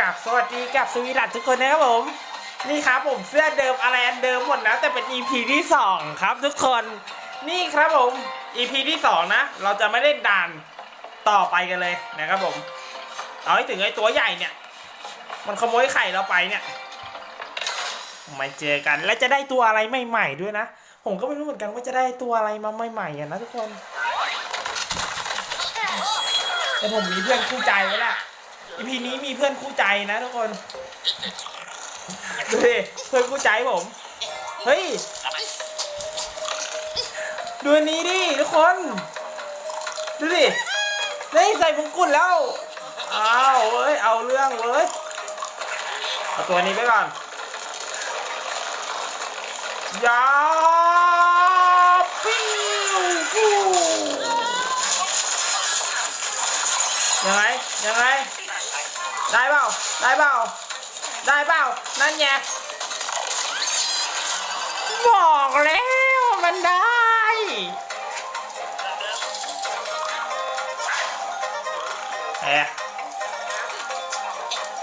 กับสวัสดีกับสวีดัตทุกคนนะครับผม นี่ครับผมเสื้อเดิมอะไรอันเดิมหมดนะแต่เป็น EP ที่ 2 ครับทุกคนนี่ครับผม EP ที่ 2 นะ เราจะไม่ได้ด่านต่อไปกันเลยนะครับผมเอาให้ถึงไอ้ตัวใหญ่เนี่ย มันขโมยไข่เราไปเนี่ยมาเจอกันและจะได้ตัวอะไรใหม่ๆด้วยนะ ผมก็ไม่รู้เหมือนกันว่าจะได้ตัวอะไรมาใหม่ๆอะนะทุกคนแต่ผมมีเพื่อนคู่ใจไว้ละ อีพีนี้มีเพื่อนคู่ใจนะทุกคนดูดิเพื่อนคู่ใจผม เฮ้ย ดูอันนี้ดิทุกคน ดูดิได้ใส่มงกุฎแล้ว อ้าวเว้ย เอาเรื่องเว้ยเอาตัวนี้ไปก่อนยาปิ้วฟูยังไง ยังไง ได้เปล่า ได้เปล่า ได้เปล่า นั่นไง บอกแล้วมันได้แอะ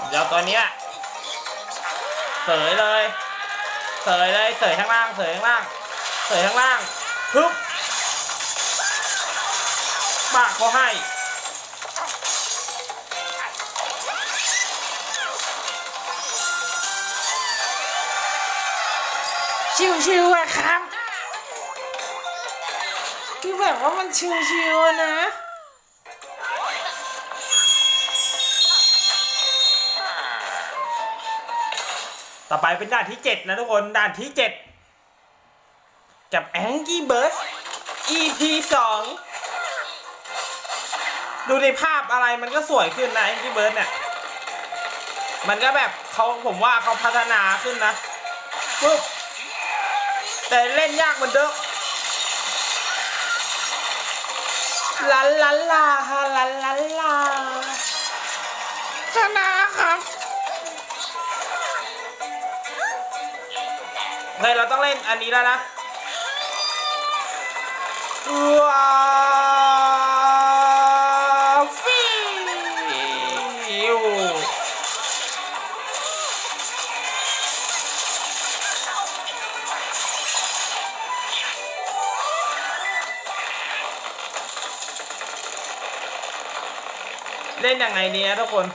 เดี๋ยวตัวเนี้ยเสยเลย เสยเลย เสยข้างล่าง เสยข้างล่าง เสยข้างล่าง ปึ๊บปากเขาให้ ชิวๆอะครับ คือแบบว่ามันชิวๆนะ ต่อไปเป็นด่านที่ 7 นะทุกคนด่านที่ 7 กับ Angry Birds EP 2 ดูในภาพอะไรมันก็สวยขึ้นนะ Angry Birds เนี่ย มันก็แบบเขาผมว่าเขาพัฒนาขึ้นนะปุ๊บ แต่เล่นยากเหมือนเดิมลันลันลาฮาลันลันลาชนะครับเฮ้ยเราต้องเล่นอันนี้แล้วนะว้า เล่นยังไงเนี่ยทุกคน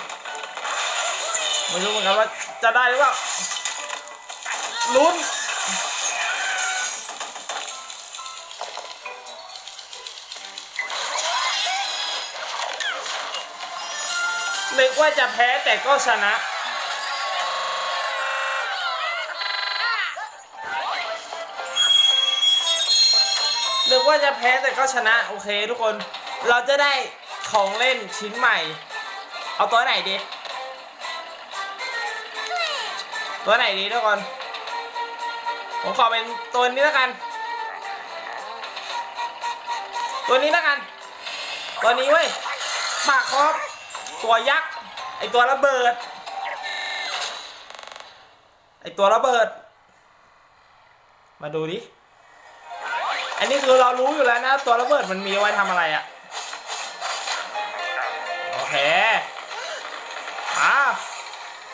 ไม่รู้เหมือนกันว่าจะได้หรือเปล่าลุ้นนึกว่าจะแพ้แต่ก็ชนะ นึกว่าจะแพ้แต่ก็ชนะ โอเคทุกคน เราจะได้ ของเล่นชิ้นใหม่ เอาตัวไหนดี ตัวไหนดีทุกคน ผมขอเป็นตัวนี้แล้วกัน ตัวนี้แล้วกัน ตัวนี้เว้ยปากคอบตัวยักษ์ ไอตัวระเบิด ไอตัวระเบิด มาดูดิ อันนี้คือเรารู้อยู่แล้วนะ ตัวระเบิดมันมีไว้ทำอะไรอะ่ะ โอเคอะ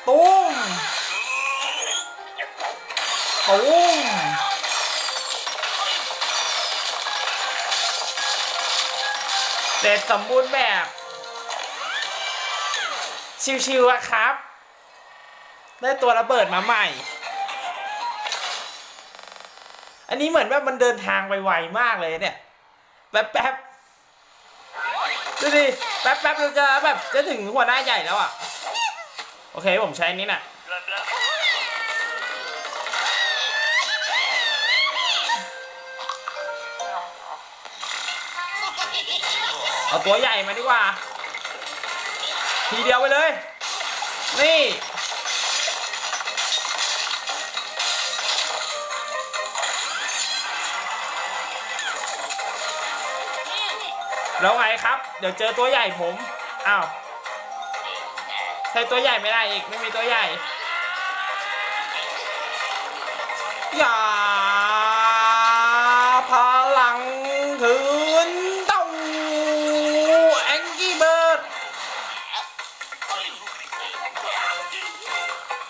ตุ้มตุ้มเสร็จสมบูรณ์แบบ ชิวๆอะครับ ได้ตัวระเบิดมาใหม่ อันนี้เหมือนว่ามันเดินทางไปไวมากเลยเนี่ย แป๊บแป๊บๆ ดูดิแป๊บแป๊บๆเราจะแบบจะถึงหัวหน้าใหญ่แล้วอะ โอเคผมใช้นนี้น่ะเอาตัวใหญ่มาดีกว่า ทีเดียวไปเลย นี่ แล้วไงครับ เดี๋ยวเจอตัวใหญ่ผม อ้าว ใช้ตัวใหญ่ไม่ได้อีก ไม่มีตัวใหญ่ อย่าพลังคืนเต้าแองกี้เบิร์ด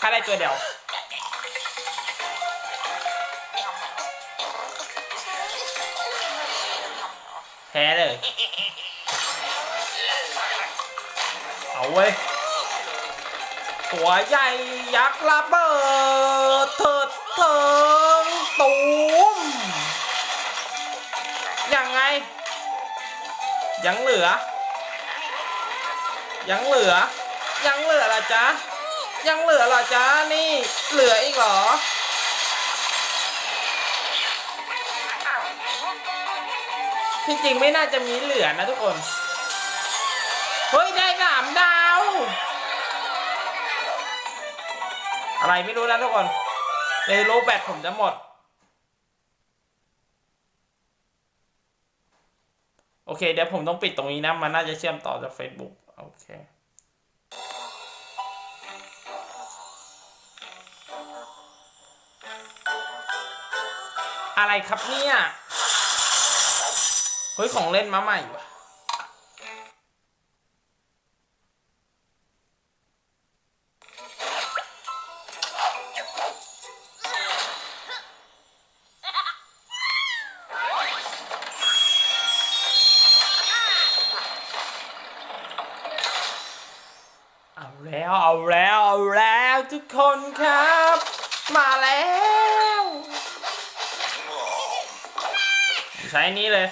ฆ่าได้ตัวเดียวแพ้เลย เว้ยตัวใหญ่ยักษ์ระเบิดเถิดเถิงตูมยังไง ยังเหลือ ยังเหลือ ยังเหลือเหรอจ๊ะ ยังเหลือเหรอจ๊ะ นี่เหลืออีกเหรอที่จริงไม่น่าจะมีเหลือนะทุกคน เฮ้ย ได้สามดาว อะไรไม่รู้นะทุกคน ในโลแบตผมจะหมด โอเค เดี๋ยวผมต้องปิดตรงนี้นะ มันน่าจะเชื่อมต่อจาก Facebook โอเคอะไรครับเนี่ย เฮ้ย ของเล่นมาใหม่ว่ะ แล้วเอาแล้วเอาแล้วทุกคนครับ มาแล้ว ใช้นี้เลย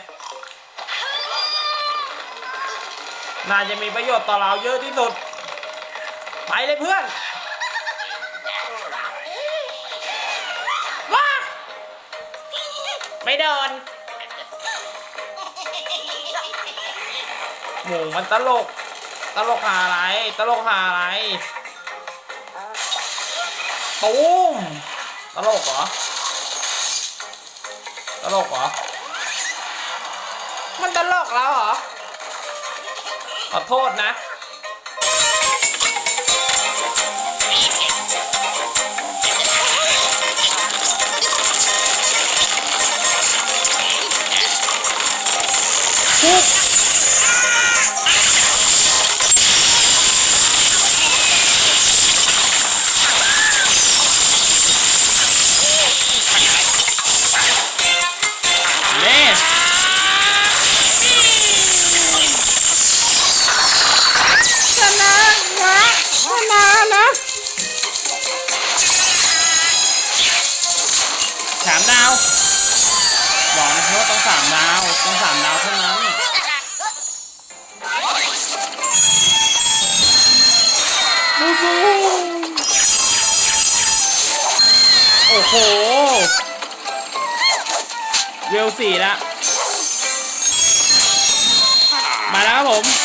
น่าจะมีประโยชน์ต่อเราเยอะที่สุด ไปเลยเพื่อนว้าไม่เดินหมูมันตลก ตลกหาอะไร ตลกหาอะไร ตูมตลกเหรอตลกเหรอ มันตลกแล้วเหรอ ขอโทษนะเโอ้โห เวลสี่แล้วมาแล้วครับผม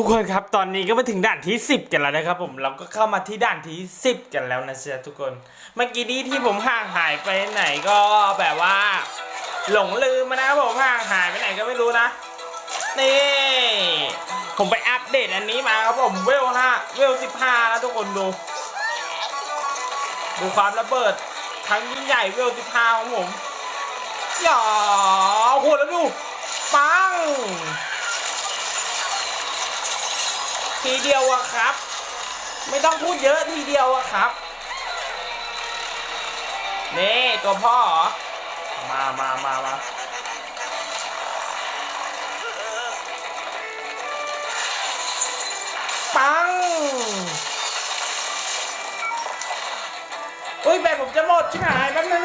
ทุกคนครับตอนนี้ก็มาถึงด่านที่ 10 กันแล้วนะครับผมเราก็เข้ามาที่ด่านที่ 10 กันแล้วนะเชียทุกคน เมื่อกี้นี้ที่ผมห่างหายไปไหนก็แบบว่า หลงลืมมานะครับผมห่างหายไปไหนก็ไม่รู้นะนี่ผมไปอัปเดตอันนี้มาครับผมเวลห้าเวลสิบห้าแล้วทุกคนดู ดูความระเบิดครั้งยิ่งใหญ่เวลสิบห้าของผมอย่าโอ้โหแล้วดูปัง ทีเดียวอะครับ ไม่ต้องพูดเยอะทีเดียวอะครับนี่ตัวพ่อมามามามาปังอุ้ยแบตผมจะหมดชิบหายแป๊บนึง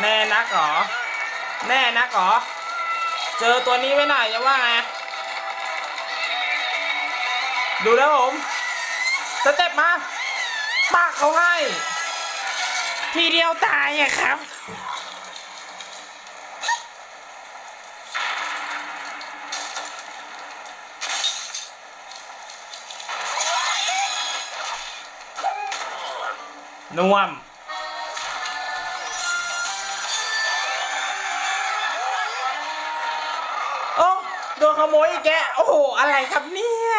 แน่นักหรอ แน่นักหรอ เจอตัวนี้ไว้หน่อยจะว่าไง ดูแล้วผม สเต็ปมา ปากเขาให้ ทีเดียวตายอะครับน่วม ขโมยแก โอ้โห อะไรครับเนี่ย